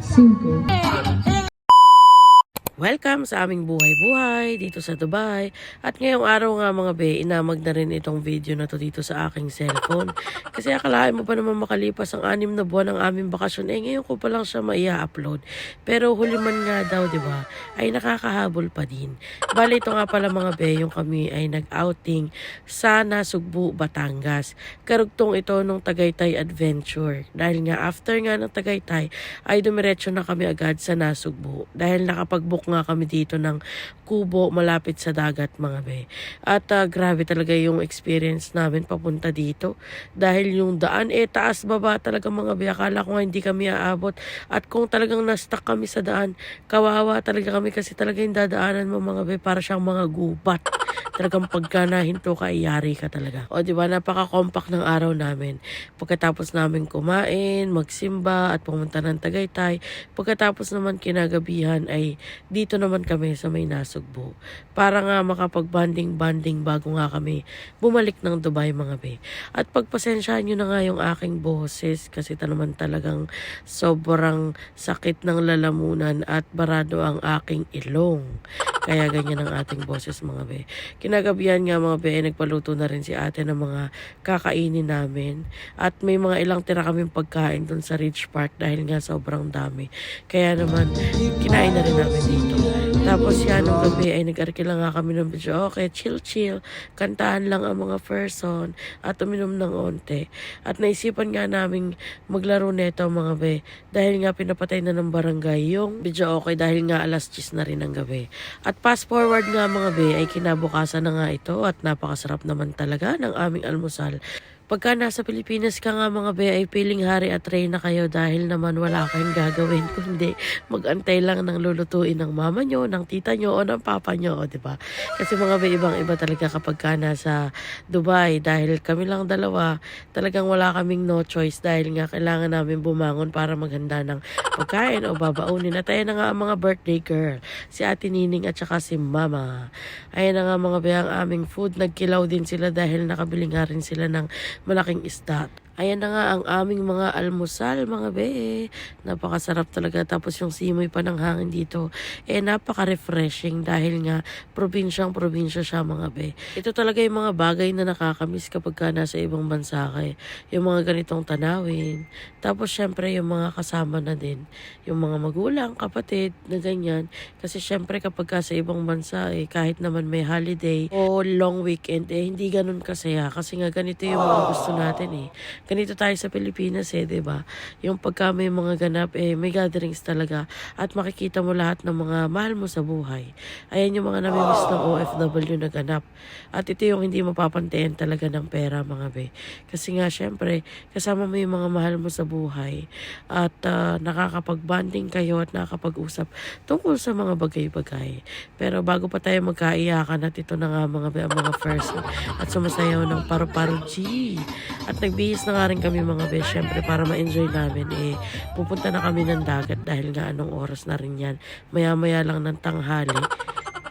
Cinco. Welcome sa aming buhay-buhay dito sa Dubai. At ngayong araw nga mga be, inamag na rin itong video na to dito sa aking cellphone. Kasi akalain mo pa naman makalipas ang anim na buwan ng aming bakasyon. Eh ngayon ko pa lang siya maia-upload. Pero huli man nga daw, di ba, ay nakakahabol pa din. Bali ito nga pala mga be, yung kami ay nag-outing sa Nasugbu, Batangas. Karugtong ito nung Tagaytay Adventure. Dahil nga after nga ng Tagaytay, ay dumiretso na kami agad sa Nasugbu. Dahil nakapag-book nga kami dito ng kubo malapit sa dagat mga be. At ah, grabe talaga yung experience namin papunta dito. Dahil yung daan eh taas baba talaga mga be. Akala ko nga hindi kami aabot. At kung talagang na-stuck kami sa daan, kawawa talaga kami kasi talaga yung dadaanan mo mga be para siyang mga gubat. Talagang pagka nahinto ka, iyari ka talaga. O di ba napaka-compact ng araw namin. Pagkatapos namin kumain, magsimba at pumunta ng Tagaytay, pagkatapos naman kinagabihan ay dito naman kami sa may nasugbo. Para nga makapag-banding-banding bago nga kami bumalik ng Dubai mga be. At pagpasensyahan nyo na nga yung aking boses kasi naman talagang sobrang sakit ng lalamunan at barado ang aking ilong. Kaya ganyan ang ating boses mga be. Kinagabihan nga mga be, nagpaluto na rin si ate ng mga kakainin namin. At may mga ilang tira kaming pagkain dun sa Ridge Park dahil nga sobrang dami. Kaya naman, kinain na rin namin dito. Tapos yan, nung gabi ay nag-arkila nga kami ng video. Okay, chill chill. Kantahan lang ang mga person at uminom ng onte. At naisipan nga namin maglaro neto mga be. Dahil nga pinapatay na ng barangay yung video okay dahil nga alas 10 na rin ng gabi. At fast forward nga mga be ay kinabukasan na nga ito at napakasarap naman talaga ng aming almusal. Pagka nasa Pilipinas ka nga mga be ay piling hari at reyna kayo dahil naman wala kayong gagawin kundi magantay lang ng lulutuin ng mama nyo, ng tita nyo o ng papa nyo, o, di ba? Kasi mga be ibang iba talaga kapag ka nasa Dubai dahil kami lang dalawa, talagang wala kaming no choice dahil nga kailangan namin bumangon para maghanda ng pagkain o babaunin. At ayan na nga ang mga birthday girl, si Ate Nining at saka si Mama. Ayan na nga mga be ang aming food, nagkilaw din sila dahil nakabili nga rin sila ng malaking isda. Ayan na nga ang aming mga almusal, mga be. Napakasarap talaga. Tapos yung simoy pa ng hangin dito, eh napaka-refreshing dahil nga probinsyang probinsya siya, mga be. Ito talaga yung mga bagay na nakakamiss kapag ka nasa ibang bansa ka eh. Yung mga ganitong tanawin. Tapos syempre yung mga kasama na din. Yung mga magulang, kapatid, na ganyan. Kasi syempre kapag ka sa ibang bansa eh, kahit naman may holiday o long weekend, eh hindi ganun kasaya. Kasi nga ganito yung mga gusto natin eh ganito tayo sa Pilipinas eh, 'di ba? Yung pagka may mga ganap eh may gatherings talaga at makikita mo lahat ng mga mahal mo sa buhay. Ayan yung mga namimiss ng OFW na ganap. At ito yung hindi mapapantayan talaga ng pera mga be. Kasi nga syempre, kasama mo yung mga mahal mo sa buhay at ah, nakakapag-bonding kayo at nakakapag-usap tungkol sa mga bagay-bagay. Pero bago pa tayo magkaiyakan at ito na nga mga be, mga first at sumasayaw ng paru-paro G. At nagbihis na nga rin kami mga be, syempre para ma-enjoy namin eh, pupunta na kami ng dagat dahil nga anong oras na rin yan. Maya-maya lang ng tanghali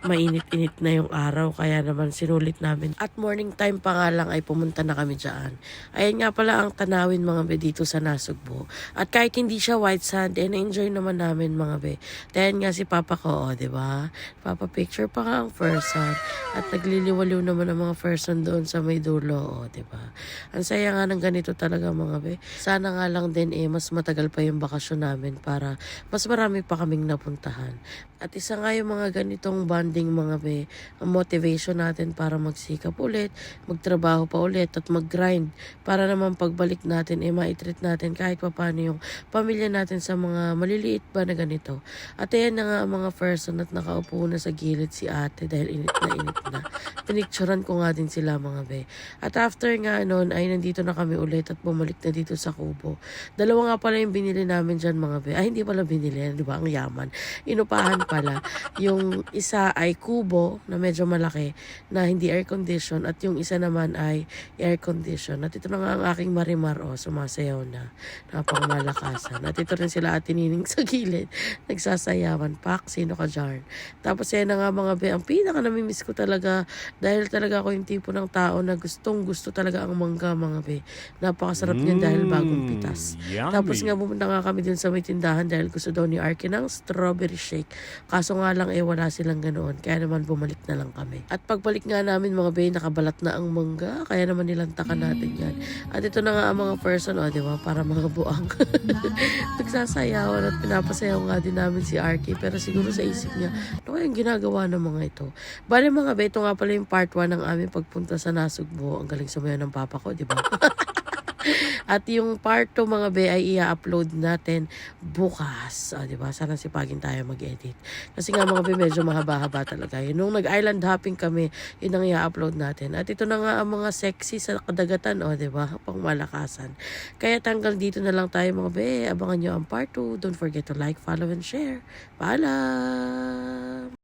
mainit-init na yung araw kaya naman sinulit namin. At morning time pa nga lang ay pumunta na kami dyan. Ayan nga pala ang tanawin mga be dito sa Nasugbo. At kahit hindi siya white sand eh na-enjoy naman namin mga be. Dahil nga si papa ko oh, di ba? Papa picture pa nga ang person at nagliliwaliw naman ang mga person doon sa may dulo oh, di ba? Ang saya nga ng ganito talaga mga be. Sana nga lang din eh mas matagal pa yung bakasyon namin para mas marami pa kaming napuntahan. At isa nga yung mga ganitong bonding mga be, ang motivation natin para magsikap ulit, magtrabaho pa ulit at mag-grind para naman pagbalik natin eh maitreat natin kahit pa yung pamilya natin sa mga maliliit ba na ganito. At ayan na nga ang mga person at nakaupo na sa gilid si ate dahil init na init na. Pinicturan ko nga din sila mga be. At after nga noon ay nandito na kami ulit at bumalik na dito sa kubo. Dalawa nga pala yung binili namin dyan mga be. Ay hindi pala binili, di ba? Ang yaman. Inupahan pala. Yung isa ay ay kubo na medyo malaki na hindi air condition at yung isa naman ay air condition. At ito na nga ang aking marimar o sumasayaw na napangmalakasan. At ito rin sila at tinining sa gilid nagsasayawan. Pak, sino ka dyan? Tapos yan na nga mga be, ang pinaka namimiss ko talaga dahil talaga ako yung tipo ng tao na gustong gusto talaga ang mangga mga be. Napakasarap niyan dahil bagong pitas. Yummy. Tapos nga pumunta nga kami dun sa may tindahan dahil gusto daw ni Arky ng strawberry shake. Kaso nga lang eh wala silang ganoon. Kaya naman bumalik na lang kami. At pagbalik nga namin mga bay, nakabalat na ang mangga. Kaya naman nilantakan natin yan. At ito na nga ang mga person, o di ba? Para mga buang. Nagsasayawan at pinapasayaw nga din namin si Arky. Pero siguro sa isip niya, ano kaya yung ginagawa ng mga ito? Bale mga bay, ito nga pala yung part 1 ng aming pagpunta sa Nasugbo. Ang galing sumayaw ng papa ko, di ba? At yung part 2 mga be ay i-upload natin bukas. O, di ba? Sana sipagin tayo mag-edit. Kasi nga mga be, medyo mahaba-haba talaga. Yun, nung nag-island hopping kami, yun ang i-upload natin. At ito na nga ang mga sexy sa kadagatan, o, di ba? Pang malakasan. Kaya tanggal dito na lang tayo mga be. Abangan nyo ang part 2. Don't forget to like, follow, and share. Paalam!